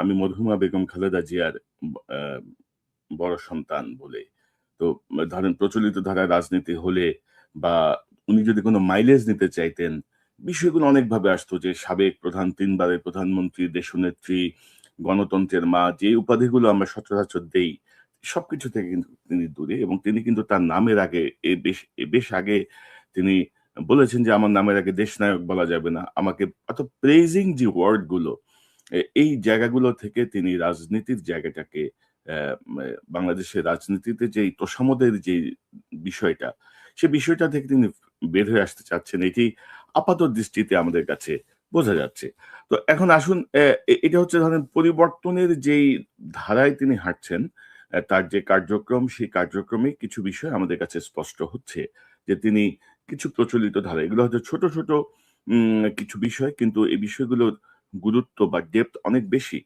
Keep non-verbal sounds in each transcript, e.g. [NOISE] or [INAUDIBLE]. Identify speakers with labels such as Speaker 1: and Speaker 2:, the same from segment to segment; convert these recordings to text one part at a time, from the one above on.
Speaker 1: আমি মধুমা বেগম খালেদা জিয়ার বড় সন্তান বলে। তো ধরেন প্রচলিত ধারায় রাজনীতি হলে বা উনি যদি কোনো মাইলেজ নিতে চাইতেন, বিষয়গুলো অনেকভাবে আসতো যে সাবেক প্রধান ৩ বারের প্রধানমন্ত্রী, দেশনেত্রী, গণতন্ত্রের মা যে উপাধিগুলো আমরা সচরাচর দেই, সবকিছু থেকে কিন্তু তিনি দূরে এবং তিনি কিন্তু তার নামের আগে বেশ বেশ আগে তিনি বলেছেন যে, "আমার নামের আগে দেশনায়ক বলা যাবে না।" আমাকে অত প্রেজিং যে ওয়ার্ডগুলো, এই জায়গাগুলো থেকে তিনি রাজনীতির জায়গাটাকে বাংলাদেশের রাজনীতিতে যেই তোষামদের যে বিষয়টা, সে বিষয়টা থেকে তিনি বের হয়ে আসতে চাচ্ছেন। এটি আপাত দৃষ্টিতে আমাদের কাছে বোঝা যাচ্ছে। তো এখন আসুন এটা হচ্ছে ধরেন পরিবর্তনের যেই ধারায় তিনি হাঁটছেন, তার যে কার্যক্রম, সেই কার্যক্রমে কিছু বিষয় আমাদের কাছে স্পষ্ট হচ্ছে যে তিনি কিছু প্রচলিত ধারা, এগুলো হয়তো ছোট, ছোট কিছু বিষয় কিন্তু এই বিষয়গুলোর গুরুত্ব বা ডেপথ অনেক বেশি।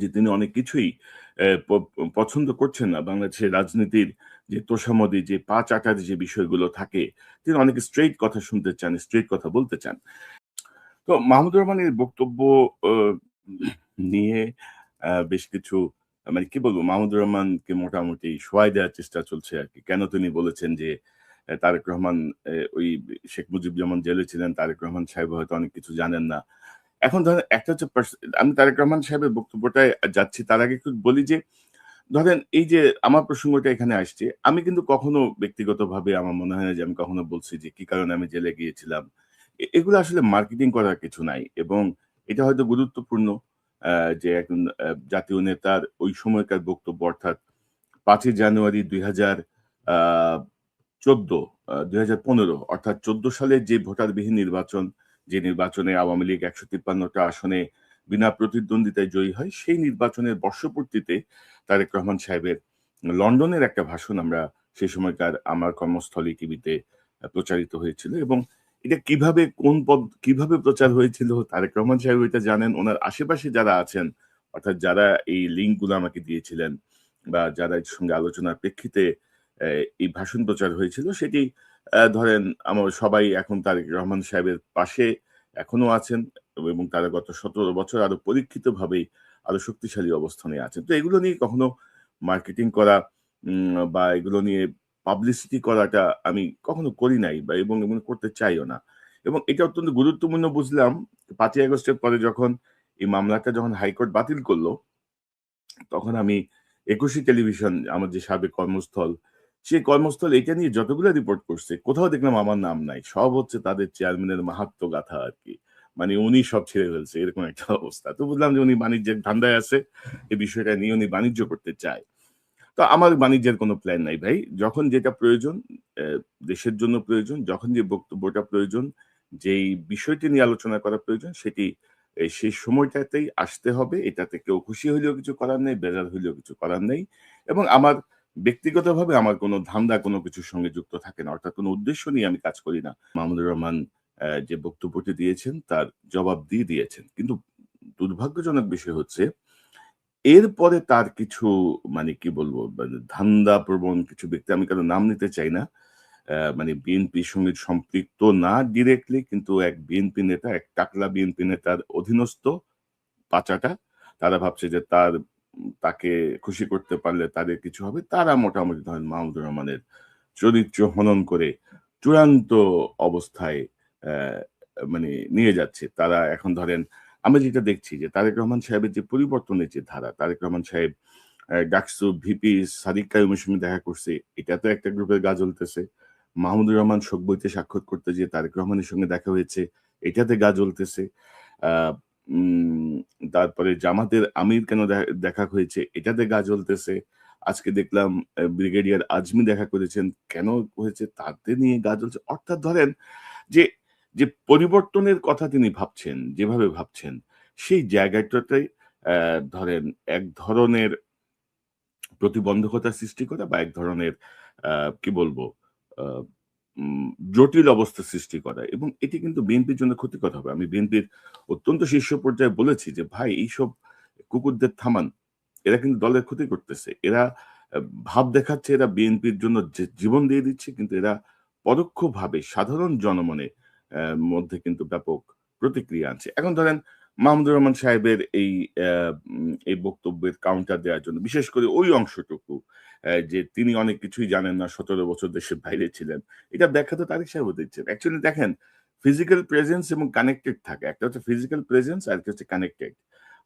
Speaker 1: যে তিনি অনেক কিছুই পছন্দ করছেন না। বাংলাদেশের রাজনীতির যে তোষামদি যে পা চাটার যে বিষয়গুলো থাকে, তিনি অনেক স্ট্রেইট কথা শুনতে চান, স্ট্রেইট কথা বলতে চান। তো মাহমুদুর রহমানের বক্তব্য নিয়ে বেশ কিছু মানে কি বলব? মাহমুদুর রহমানকে মোটামুটি সোয়াই দেওয়ার চেষ্টা চলছে আর কি কেন তিনি বলেছেন যে, তারেক রহমান ওই শেখ মুজিব যেমন জেলে ছিলেন, তারেক রহমান সাহেব হয়তো অনেক কিছু জানেন না। এখন ধরেন একটা হচ্ছে আমি তারেক রহমান সাহেবের বক্তব্যটায় যাচ্ছি। তার আগে একটু বলি যে, ধরেন এই যে আমার প্রসঙ্গটা এখানে আসছে, আমি কিন্তু কখনো ব্যক্তিগতভাবে আমার মনে হয় না যে আমি কখনো বলছি যে কি কারণে আমি জেলে গিয়েছিলাম। এগুলো আসলে মার্কেটিং করার কিছু নাই এবং এটা হয়তো গুরুত্বপূর্ণ যে একজন জাতীয় নেতার ওই সময়কার বক্তব্য অর্থাৎ পাঁচই জানুয়ারি ২০০০ আ ১৪ আ ২০১৫ অর্থাৎ ১৪ সালের যে ভোটারবিহীন নির্বাচন, যে নির্বাচনে আওয়ামী লীগ একশো তিপ্পান্নটা আসনে বিনা প্রতিদ্বন্দ্বিতায় জয়ী হয়, সেই নির্বাচনের বর্ষপূর্তিতে তারেক রহমান সাহেবের লন্ডনের একটা ভাষণ আমরা সেই সময়কার আমার কর্মস্থলী টিভিতে প্রচারিত হয়েছিল এবং এটা কীভাবে কোন পদ কীভাবে প্রচার হয়েছিল তারেক রহমান সাহেব এটা জানেন। ওনার আশেপাশে যারা আছেন, অর্থাৎ যারা এই লিঙ্কগুলো আমাকে দিয়েছিলেন বা যারা এর সঙ্গে আলোচনার প্রেক্ষিতে এই ভাষণ প্রচার হয়েছিল সেটি ধরেন আমার সবাই এখন তারেক রহমান সাহেবের পাশে এখনও আছেন এবং তারা গত ১৭ বছর আরও পরীক্ষিতভাবেই আরও শক্তিশালী অবস্থানে আছেন। তো এগুলো নিয়ে কখনো মার্কেটিং করা বা এগুলো নিয়ে পাবলিসিটি করাটা আমি কখনো করি নাই বা এবং, এবং করতে চাইও না। এবং এটা অত্যন্ত গুরুত্বপূর্ণ বুঝলাম পাঁচই আগস্টের পরে যখন এই মামলাটা যখন হাইকোর্ট বাতিল করল তখন আমি একুশে টেলিভিশন আমার যে সাবেক কর্মস্থল, সেই কর্মস্থল এটা নিয়ে যতগুলো রিপোর্ট করছে, কোথাও দেখলাম আমার নাম নাই। সব হচ্ছে তাদের চেয়ারম্যানের মাহাত্ম্য গাথা আর কি মানে উনি সব ছেড়ে ফেলছে এরকম একটা অবস্থা। তো বুঝলাম যে উনি বাণিজ্যের ধান্দায় আছে। এই বিষয়টা নিয়ে উনি বাণিজ্য করতে চায়। তো আমার বাণিজ্যের কোনো প্ল্যান নাই ভাই। যখন যেটা প্রয়োজন দেশের জন্য প্রয়োজন, যখন যে বক্তব্যটা প্রয়োজন, যেই বিষয়টি নিয়ে আলোচনা করা প্রয়োজন সেটি সেই সময়টাতেই আসতে হবে। এটাতে কেউ খুশি হইলেও কিছু করার নেই, বেজার হইলেও কিছু করার নেই। এবং আমার ব্যক্তিগতভাবে আমার কোনো ধান্দা কোনো কিছুর সঙ্গে যুক্ত থাকে না। অর্থাৎ কোনো উদ্দেশ্য নিয়ে আমি কাজ করি না। মাহমুদুর রহমান যে বক্তব্যটি দিয়েছেন তার জবাব দিয়ে দিয়েছেন। কিন্তু দুর্ভাগ্যজনক বিষয় হচ্ছে এরপরে তার কিছু মানে কি বলব? ধান্দা প্রবণ কিছু ব্যক্তি আমি কারও নাম নিতে চাই না। মানে বিএনপির সঙ্গে সম্পৃক্ত না ডিরেক্টলি কিন্তু এক বিএনপি নেতা, এক টাকলা বিএনপি নেতার অধীনস্থ পাচাটা। তারা ভাবছে যে তার তাকে খুশি করতে পারলে তাদের কিছু হবে। তারা মোটামুটি ধরেন মাহমুদুর রহমানের চরিত্র হনন করে চূড়ান্ত অবস্থায় মানে নিয়ে যাচ্ছে। তারা এখন ধরেন আমরা যেটা দেখছি যে তারেক রহমান সাহেবের যে পরিবর্তনের যে ধারা, তারেক রহমান সাহেব ডাকসু ভিপি সাদিক কায়ুমের সঙ্গে দেখা করছে। এটা তো একটা গ্রুপের গা জ্বলতেছে। মাহমুদুর রহমান শোক বইতে স্বাক্ষর করতে যে তারেক রহমানের সঙ্গে দেখা হয়েছে। এটাতে গা জ্বলতেছে। তারপরে জামাতের আমির কেন দেখা হয়েছে এটাতে গা জ্বলতেছে। আজকে দেখলাম ব্রিগেডিয়ার আজমি দেখা করেছেন। কেন হয়েছে তাতে নিয়ে গা জ্বলছে। অর্থাৎ ধরেন যে, যে পরিবর্তনের কথা তিনি ভাবছেন, যেভাবে ভাবছেন সেই জায়গাটাতে ধরেন এক ধরনের প্রতিবন্ধকতা সৃষ্টি করা বা এক ধরনের কি বলব? জটিল অবস্থা সৃষ্টি করা এবং এটি কিন্তু বিএনপির জন্য ক্ষতিকর হবে। আমি বিএনপির অত্যন্ত শীর্ষ পর্যায়ে বলেছি যে, "ভাই এইসব কুকুরদের থামান। এরা কিন্তু দলের ক্ষতি করতেছে। এরা ভাব দেখাচ্ছে এরা বিএনপির জন্য জীবন দিয়ে দিচ্ছে কিন্তু এরা পরোক্ষভাবে সাধারণ জনমনে মধ্যে কিন্তু ব্যাপক প্রতিক্রিয়া আনছে।" এখন ধরেন মাহমুদুর রহমান সাহেবের এই এই বক্তব্যের কাউন্টার দেওয়ার জন্য বিশেষ করে ওই অংশটুকু যে তিনি অনেক কিছুই জানেন না, সতেরো বছর দেশের বাইরে ছিলেন। এটা ব্যাখ্যা তো তারেক সাহেব দিচ্ছেন অ্যাকচুয়ালি দেখেন ফিজিক্যাল প্রেজেন্স এবং কানেক্টেড থাকে। একটা হচ্ছে ফিজিক্যাল প্রেজেন্স আর একটা হচ্ছে কানেক্টেড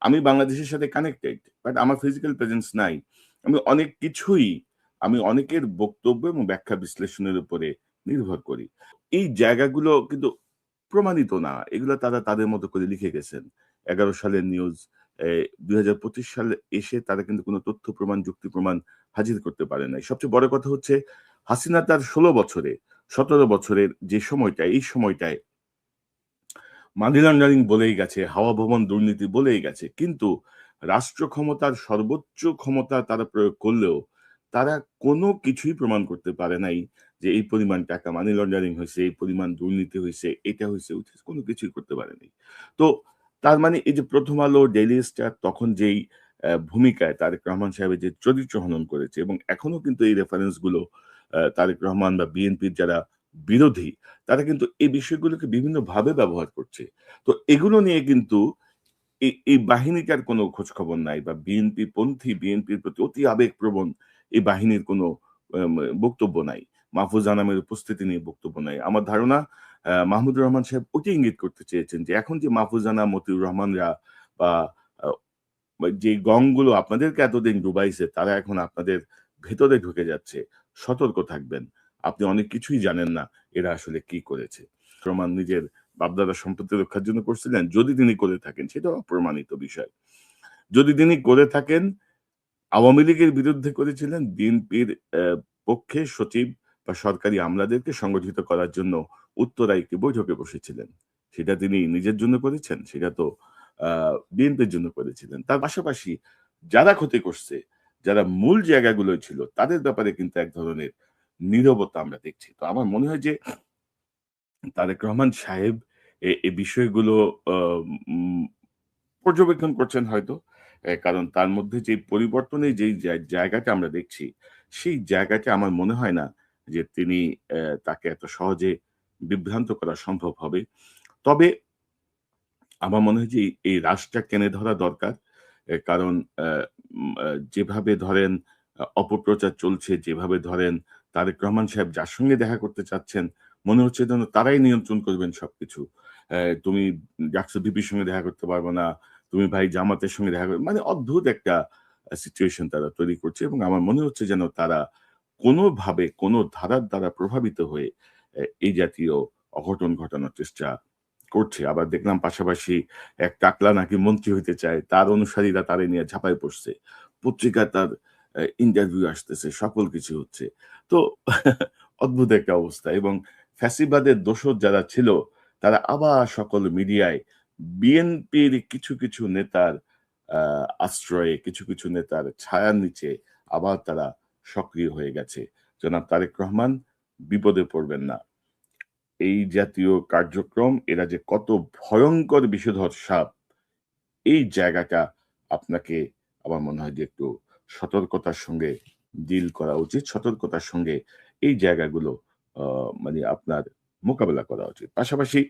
Speaker 1: আমি বাংলাদেশের সাথে কানেক্টেড বাট আমার ফিজিক্যাল প্রেজেন্স নাই। আমি অনেক কিছুই, আমি অনেকের বক্তব্য এবং ব্যাখ্যা বিশ্লেষণের উপরে নির্ভর করি। এই জায়গাগুলো কিন্তু প্রমাণিত না। এগুলো তারা তাদের মতো করে লিখে গেছেন। এগারো সালের নিউজ দুই হাজার পঁচিশ সালে এসে তারা কিন্তু কোনো তথ্য প্রমাণ, যুক্তি প্রমাণ হাজির করতে পারে নাই। সবচেয়ে বড় কথা হচ্ছে, হাসিনা তার ষোলো বছরে, সতেরো বছরের যে সময়টা এই সময়টায় মানি লন্ডারিং বলেই গেছে, হাওয়া ভবন দুর্নীতি বলেই গেছে, কিন্তু রাষ্ট্র ক্ষমতার সর্বোচ্চ ক্ষমতা তারা প্রয়োগ করলেও তারা কোনো কিছুই প্রমাণ করতে পারে নাই যে এই পরিমাণ টাকা মানি লন্ডারিং হয়েছে, এই পরিমাণ দুর্নীতি হয়েছে, এটা হয়েছে কোনো কিছুই করতে পারেনি। তো তার মানে এই যে প্রথম আলো ডেইলি স্টার তখন যেই ভূমিকায় তারেক রহমান সাহেবের যে চরিত্র হনন করেছে এবং এখনও কিন্তু এই রেফারেন্সগুলো তারেক রহমান বা বিএনপির যারা বিরোধী, তারা কিন্তু এই বিষয়গুলোকে বিভিন্ন ভাবে ব্যবহার করছে। তো এগুলো নিয়ে কিন্তু এই বাহিনীটার কোনো খোঁজ খবর নাই বা বিএনপি পন্থী বিএনপির প্রতি অতি আবেগপ্রবণ এই বাহিনীর কোনো বক্তব্য নাই। মাহফুজ আনামের উপস্থিতি নিয়ে বক্তব্য নাই। আমার ধারণা মাহমুদুর রহমান সাহেব ওটি ইঙ্গিত করতে চেয়েছেন যে এখন যে মাহফুজ আনা মতিউর রহমানরা বা যে গংগুলো আপনাদেরকে এতদিন ডুবাইছে, তারা এখন আপনাদের ভেতরে ঢুকে যাচ্ছে। সতর্ক থাকবেন। আপনি অনেক কিছুই জানেন না এরা আসলে কি করেছে। প্রমাণ নিজের বাপদাদা সম্পত্তি রক্ষার জন্য করছিলেন, যদি তিনি করে থাকেন সেটা অপ্রমাণিত বিষয়। যদি তিনি করে থাকেন, আওয়ামী লীগের বিরুদ্ধে করেছিলেন, বিএনপির পক্ষে সচিব বা সরকারি আমলাদেরকে সংগঠিত করার জন্য উত্তরায় একটি বৈঠকে বসেছিলেন। সেটা তিনি নিজের জন্য করেছেন, সেটা তো বিএনপির জন্য করেছিলেন। তার পাশাপাশি যারা ক্ষতি করছে, যারা মূল জায়গাগুলো ছিল, তাদের ব্যাপারে কিন্তু এক ধরনের নীরবতা আমরা দেখছি। তো আমার মনে হয় যে তারেক রহমান সাহেব এই বিষয়গুলো পর্যবেক্ষণ করছেন হয়তো কারণ তার মধ্যে যে পরিবর্তনের যে জায়গাটা আমরা দেখছি, সেই জায়গাটা আমার মনে হয় না যে তিনি তাকে এত সহজে বিভ্রান্ত করা সম্ভব হবে। তবে আমার মনে হয় যে এই- রাশটা কেনে ধরা দরকার কারণ যেভাবে ধরেন অপপ্রচার চলছে, যেভাবে ধরেন তারেক রহমান সাহেব যার সঙ্গে দেখা করতে চাচ্ছেন, মনে হচ্ছে যেন তারাই নিয়ন্ত্রণ করবেন সবকিছু। তুমি ডাক্তার বিপির সঙ্গে দেখা করতে পারবে না, তুমি ভাই জামাতের সঙ্গে দেখা করবে মানে অদ্ভুত একটা সিচুয়েশন তারা তৈরি করছে এবং আমার মনে হচ্ছে যেন তারা কোনোভাবে, কোনো ধারার দ্বারা প্রভাবিত হয়ে এই জাতীয় অঘটন ঘটানোর চেষ্টা করছে। আবার দেখলাম পাশাপাশি এক টাকলা নাকি মন্ত্রী হইতে চায়, তার অনুসারীরা তারে নিয়ে ঝাঁপায় পড়ছে। পত্রিকা তার ইন্টারভিউ আসতেছে, সকল কিছু হচ্ছে। তো [LAUGHS] অদ্ভুত একটা অবস্থা এবং ফ্যাসিবাদের দোষর যারা ছিল, তারা আবার সকল মিডিয়ায় বিএনপির কিছু কিছু নেতার আশ্রয়ে, কিছু কিছু নেতার ছায়ার নিচে আবার তারা সক্রিয় হয়ে গেছে। জনাব তারেক রহমান, বিপদে পড়বেন না। এই জাতীয় কার্যক্রম, এরা যে কত ভয়ঙ্কর বিষধর সাপ, এই জায়গাটা আপনাকে আমার মনে হয় যে একটু সতর্কতার সঙ্গে ডিল করা উচিত। সতর্কতার সঙ্গে এই জায়গাগুলো মানে আপনার মোকাবেলা করা উচিত। পাশাপাশি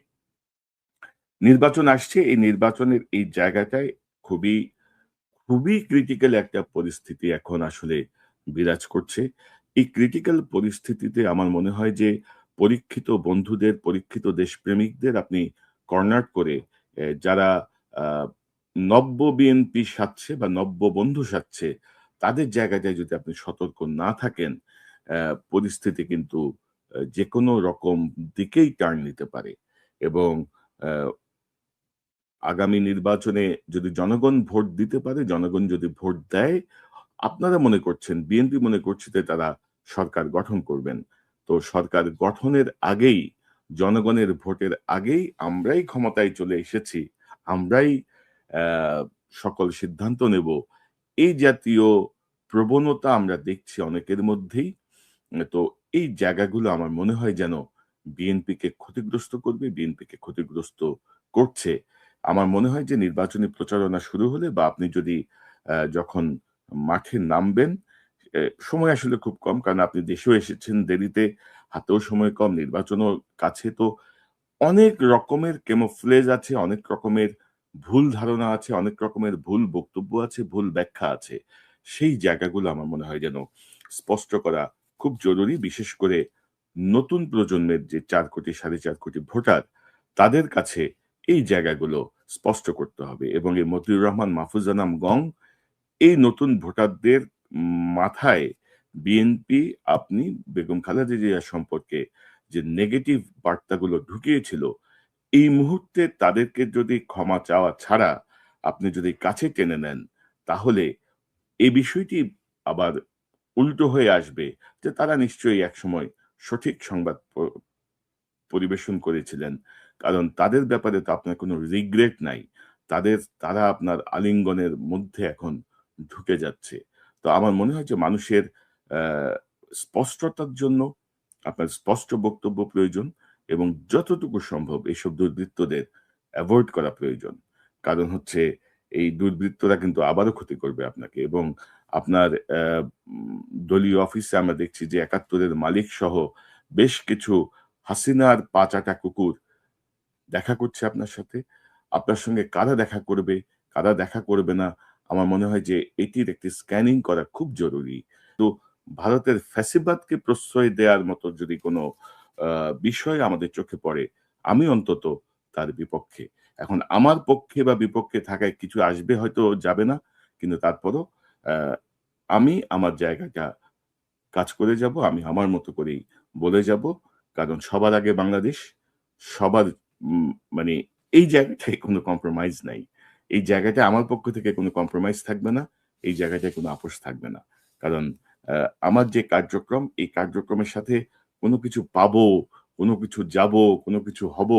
Speaker 1: নির্বাচন আসছে, এই নির্বাচনের এই জায়গাটায় খুবই খুবই ক্রিটিক্যাল একটা পরিস্থিতি এখন আসলে বিরাজ করছে। এই ক্রিটিক্যাল পরিস্থিতিতে আমার মনে হয় যে পরীক্ষিত বন্ধুদের, পরীক্ষিত দেশপ্রেমিকদের আপনি কর্নার করে যারা নব্য বিএনপি সাচ্ছে বা নব্য বন্ধু সাচ্ছে তাদের জায়গাটায় যদি আপনি সতর্ক না থাকেন পরিস্থিতি কিন্তু যে কোনো রকম দিকেই টার্ন নিতে পারে। এবং আগামী নির্বাচনে যদি জনগণ ভোট দিতে পারে, জনগণ যদি ভোট দেয় আপনারা মনে করছেন, বিএনপি মনে করছে যে তারা সরকার গঠন করবেন। তো সরকার গঠনের আগেই, জনগণের ভোটের আগেই আমরাই ক্ষমতায় চলে এসেছি। আমরাই সকল সিদ্ধান্ত নেব। এই জাতীয় প্রবণতা আমরা দেখছি অনেকের মধ্যেই। তো এই জায়গাগুলো আমার মনে হয় যেন বিএনপিকে ক্ষতিগ্রস্ত করবে, বিএনপিকে ক্ষতিগ্রস্ত করছে। আমার মনে হয় যে নির্বাচনী প্রচারণা শুরু হলে বা আপনি যদি যখন মাঠে নামবেন সময় আসলে খুব কম কারণ আপনি দেশেও এসেছেন দেরিতে হাতেও সময় কম নির্বাচনও কাছে তো অনেক রকমের কেমোফ্লেজ আছে অনেক রকমের ভুল ধারণা আছে, অনেক রকমের ভুল বক্তব্য আছে, ভুল ব্যাখ্যা আছে। সেই জায়গাগুলো আমার মনে হয় যেন স্পষ্ট করা খুব জরুরি। বিশেষ করে নতুন প্রজন্মের যে চার কোটি, ৪.৫ কোটি ভোটার, তাদের কাছে এই জায়গাগুলো স্পষ্ট করতে হবে এবং এই মতিউর রহমান মাহফুজা নাম গং নতুন ভোটারদের মাথায় বিএনপি আপনি বেগম খালেদা জিয়া সম্পর্কে যে নেগেটিভ বার্তাগুলো ঢুকিয়েছিল, এই মুহূর্তে তাদেরকে যদি ক্ষমা চাওয়া ছাড়া আপনি যদি কাছে টেনে নেন, তাহলে এই বিষয়টি আবার উল্টো হয়ে আসবে যে তারা নিশ্চয়ই একসময় সঠিক সংবাদ পরিবেশন করেছিলেন। কারণ তাদের ব্যাপারে তো আপনার কোনো রিগ্রেট নাই। তাদের তারা আপনার আলিঙ্গনের মধ্যে এখন ঢুকে যাচ্ছে। তো আমার মনে হয় যে মানুষের স্পষ্টতার জন্য আপনার স্পষ্ট বক্তব্য প্রয়োজন এবং যতটুকু সম্ভব এসব দুর্বৃত্তদের অ্যাভয়েড করা প্রয়োজন। কারণ হচ্ছে এই দুর্বৃত্তরা কিন্তু আবারও ক্ষতি করবে আপনাকে এবং আপনার দলীয় অফিসে আমরা দেখছি যে ৭১ এর মালিক সহ বেশ কিছু হাসিনার পা চাটা কুকুর দেখা করছে আপনার সাথে। আপনার সঙ্গে কারা দেখা করবে, কারা দেখা করবে না, আমার মনে হয় যে এটির একটি স্ক্যানিং করা খুব জরুরি। তো ভারতের ফ্যাসিবাদকে প্রশ্রয় দেওয়ার মতো যদি কোনো বিষয় আমাদের চোখে পড়ে, আমি অন্তত তার বিপক্ষে। এখন আমার পক্ষে বা বিপক্ষে থাকায় কিছু আসবে হয়তো যাবে না। কিন্তু তারপরও আমি আমার জায়গাটা কাজ করে যাব। আমি আমার মতো করেই বলে যাব। কারণ সবার আগে বাংলাদেশ, সবার মানে এই জায়গাটায় কোনো কম্প্রোমাইজ নাই। এই জায়গাটায় আমার পক্ষ থেকে কোনো কম্প্রোমাইজ থাকবে না। এই জায়গাটায় কোনো আপোস থাকবে না। কারণ আমার যে কার্যক্রম, এই কার্যক্রমের সাথে কোনো কিছু পাবো, কোনো কিছু যাব কোনো কিছু হব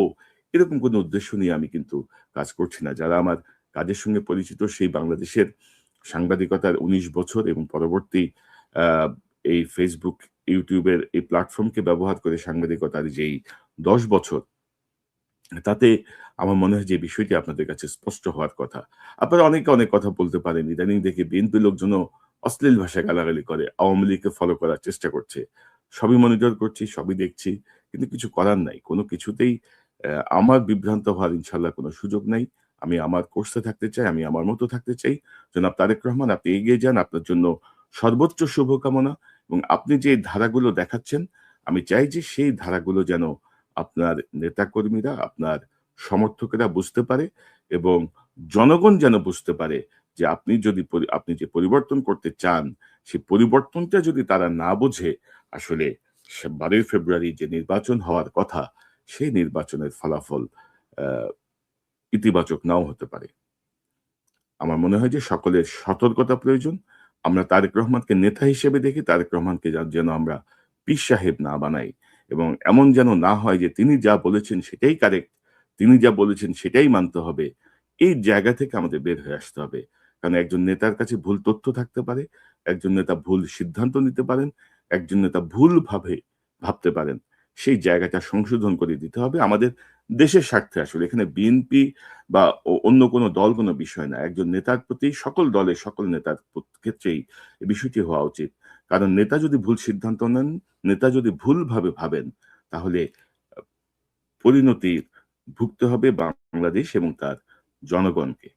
Speaker 1: এরকম কোনো উদ্দেশ্য নিয়ে আমি কিন্তু কাজ করছি না। যারা আমার কাজের সঙ্গে পরিচিত সেই বাংলাদেশের সাংবাদিকতার ১৯ বছর এবং পরবর্তী এই ফেসবুক ইউটিউবের এই প্ল্যাটফর্মকে ব্যবহার করে সাংবাদিকতার যেই ১০ বছর তাতে আমার মনে হয় যে বিষয়টি আপনাদের কাছে স্পষ্ট হওয়ার কথা। আপনারা অনেকে অনেক কথা বলতে পারেন। ইদানিং দেখি বিএনপি লোকজনও অশ্লীল ভাষায় গালাগালি করে। আওয়ামী লীগকে ফলো করার চেষ্টা করছে। সবই মনিটর করছি, সবই দেখছি। কিন্তু কিছু করার নাই। কোনো কিছুতেই আমার বিভ্রান্ত হওয়ার ইনশাল্লাহ কোনো সুযোগ নাই। আমি আমার কোর্সে থাকতে চাই, আমি আমার মতো থাকতে চাই। জনাব তারেক রহমান আপনি এগিয়ে যান। আপনার জন্য সর্বোচ্চ শুভকামনা এবং আপনি যে ধারাগুলো দেখাচ্ছেন, আমি চাই যে সেই ধারাগুলো যেন আপনার নেতাকর্মীরা, আপনার সমর্থকেরা বুঝতে পারে এবং জনগণ যেন বুঝতে পারে যে আপনি যদি আপনি যে পরিবর্তন করতে চান, সেই পরিবর্তনটা যদি তারা না বোঝে, আসলে বারোই ফেব্রুয়ারি যে নির্বাচন হওয়ার কথা, সেই নির্বাচনের ফলাফল ইতিবাচক নাও হতে পারে। আমার মনে হয় যে সকলের সতর্কতা প্রয়োজন। আমরা তারেক রহমানকে নেতা হিসেবে দেখি, তারেক রহমানকে যেন আমরা পীর সাহেব না বানাই এবং এমন যেন না হয় যে তিনি যা বলেছেন সেটাই কারেক্ট, তিনি যা বলেছেন সেটাই মানতে হবে। এই জায়গা থেকে আমাদের বের হয়ে আসতে হবে। কারণ একজন নেতার কাছে ভুল তথ্য থাকতে পারে, একজন নেতা ভুল সিদ্ধান্ত নিতে পারেন, একজন নেতা ভুলভাবে ভাবতে পারেন। সেই জায়গাটা সংশোধন করে দিতে হবে আমাদের দেশের স্বার্থে আসলে। এখানে বিএনপি বা অন্য কোনো দল কোনো বিষয় না। একজন নেতার প্রতি সকল দলের সকল নেতার ক্ষেত্রেই বিষয়টি হওয়া উচিত। কারণ নেতা যদি ভুল সিদ্ধান্ত নেন, নেতা যদি ভুলভাবে ভাবেন, তাহলে পরিণতির ভুগতে হবে বাংলাদেশ এবং তার জনগণকে।